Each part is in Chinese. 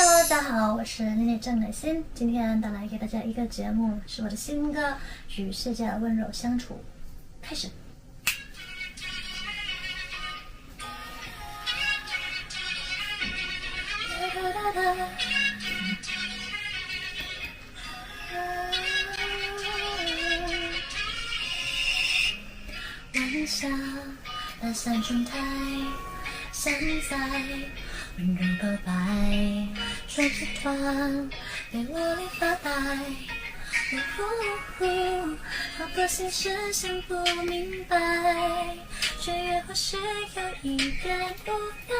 大家好，我是妮妮郑美心，今天带来给大家一个节目，是我的新歌《与世界温柔相处》，开始。晚霞的三重台，现在温柔告白，手指团给我里发呆。呜呼，好多心事想不明白，却也或许有一点无奈。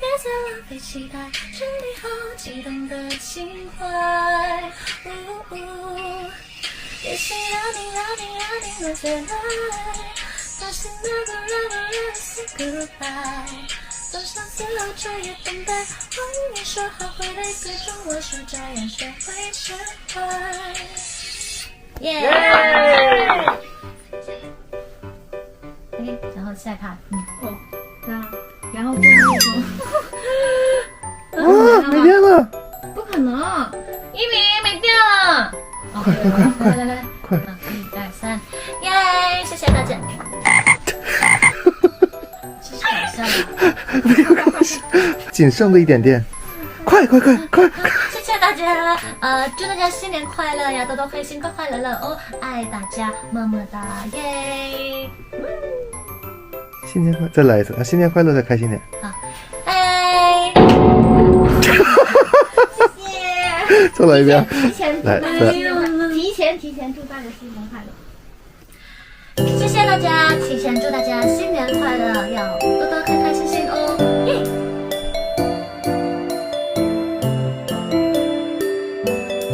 别再浪费期待，整理好激动的情怀。呜呜，也想让你让你让你能回来，发现那个让你让你 say goodbye。多少次后彻夜等待，谎言说好会来，最终我说这样学会释怀。耶！OK，然后下一趴，嗯，哦，然后然后过那种，啊，没电了！不可能，一米没电了。快快快来来来，快！一二三，耶！谢谢大家。这是搞笑的。没有关系，仅剩的一点点，快快快快！谢谢大家，呃，祝大家新年快乐呀，多多开心，快快乐乐哦，爱大家，么么哒，耶！新年快，再来一次啊！新年快乐，再开心点。好，哎，谢谢，再来一遍，提前来提前提前祝大家新年快乐。谢谢大家，提前祝大家新年快乐，要多多